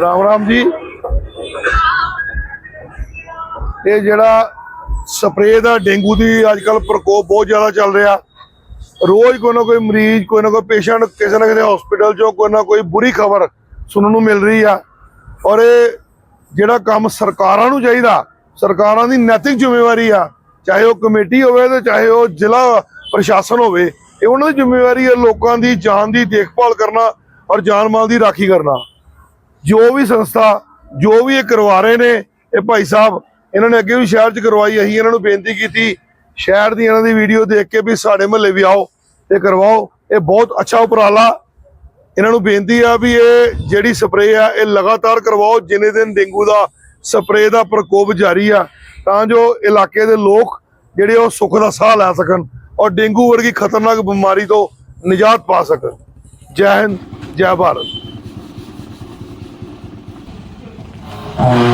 ਰਾਮ ਰਾਮ ਜੀ। ਇਹ ਜਿਹੜਾ ਸਪਰੇਅ ਦਾ ਡੇਂਗੂ ਦੀ ਅੱਜ ਕੱਲ ਪ੍ਰਕੋਪ ਬਹੁਤ ਜ਼ਿਆਦਾ ਚੱਲ ਰਿਹਾ। ਰੋਜ਼ ਕੋਈ ਨਾ ਕੋਈ ਮਰੀਜ਼, ਕੋਈ ਨਾ ਕੋਈ ਪੇਸ਼ੈਂਟ ਕਿਸੇ ਨਾ ਕਿਸੇ ਹਸਪੀਟਲ ਚੋਂ ਕੋਈ ਨਾ ਕੋਈ ਬੁਰੀ ਖਬਰ ਸੁਣਨ ਨੂੰ ਮਿਲ ਰਹੀ ਆ। ਔਰ ਇਹ ਜਿਹੜਾ ਕੰਮ ਸਰਕਾਰਾਂ ਨੂੰ ਚਾਹੀਦਾ, ਸਰਕਾਰਾਂ ਦੀ ਨੈਤਿਕ ਜ਼ਿੰਮੇਵਾਰੀ ਆ। ਚਾਹੇ ਉਹ ਕਮੇਟੀ ਹੋਵੇ ਤੇ ਚਾਹੇ ਉਹ ਜ਼ਿਲ੍ਹਾ ਪ੍ਰਸ਼ਾਸਨ ਹੋਵੇ, ਇਹ ਉਹਨਾਂ ਦੀ ਜ਼ਿੰਮੇਵਾਰੀ ਹੈ ਲੋਕਾਂ ਦੀ ਜਾਨ ਦੀ ਦੇਖਭਾਲ ਕਰਨਾ ਔਰ ਜਾਨ ਮਾਲ ਦੀ ਰਾਖੀ ਕਰਨਾ। ਜੋ ਵੀ ਸੰਸਥਾ, ਜੋ ਵੀ ਇਹ ਕਰਵਾ ਰਹੇ ਨੇ, ਇਹ ਭਾਈ ਸਾਹਿਬ, ਇਹਨਾਂ ਨੇ ਅੱਗੇ ਵੀ ਸ਼ਹਿਰ 'ਚ ਕਰਵਾਈ, ਅਸੀਂ ਇਹਨਾਂ ਨੂੰ ਬੇਨਤੀ ਕੀਤੀ, ਸ਼ਹਿਰ ਦੀ ਇਹਨਾਂ ਦੀ ਵੀਡੀਓ ਦੇਖ ਕੇ ਵੀ ਸਾਡੇ ਮਹੱਲੇ ਵੀ ਆਓ ਤੇ ਕਰਵਾਓ। ਇਹ ਬਹੁਤ ਅੱਛਾ ਉਪਰਾਲਾ। ਇਹਨਾਂ ਨੂੰ ਬੇਨਤੀ ਆ ਵੀ ਇਹ ਜਿਹੜੀ ਸਪਰੇਅ ਆ, ਇਹ ਲਗਾਤਾਰ ਕਰਵਾਓ, ਜਿੰਨੇ ਦਿਨ ਡੇਂਗੂ ਦਾ ਸਪਰੇਅ ਦਾ ਪ੍ਰਕੋਪ ਜਾਰੀ ਆ, ਤਾਂ ਜੋ ਇਲਾਕੇ ਦੇ ਲੋਕ ਜਿਹੜੇ ਉਹ ਸੁੱਖ ਦਾ ਸਾਹ ਲੈ ਸਕਣ ਔਰ ਡੇਂਗੂ ਵਰਗੀ ਖਤਰਨਾਕ ਬਿਮਾਰੀ ਤੋਂ ਨਿਜਾਤ ਪਾ ਸਕਣ। ਜੈ ਹਿੰਦ, ਜੈ ਭਾਰਤ। Uh,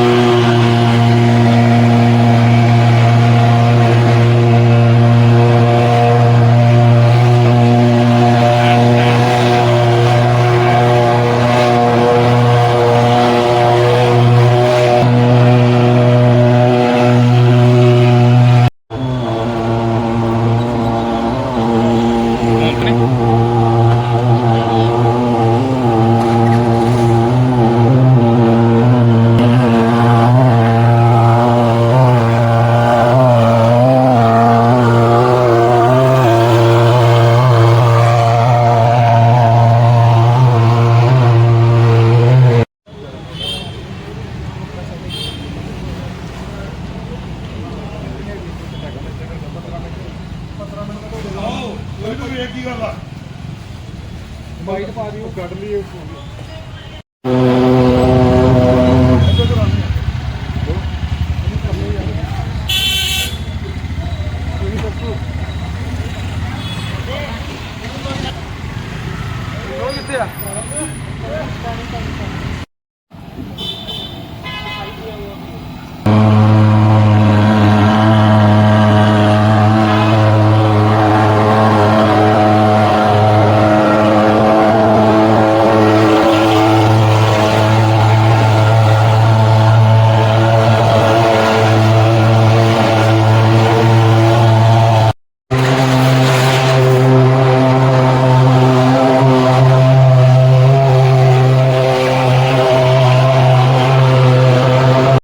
ਕੀ ਗੱਲ ਆ? ਵਾਈਟ ਪਾ ਦਿਓ। ਕੱਢ ਲਈ ਕਿੱਥੇ ਆ?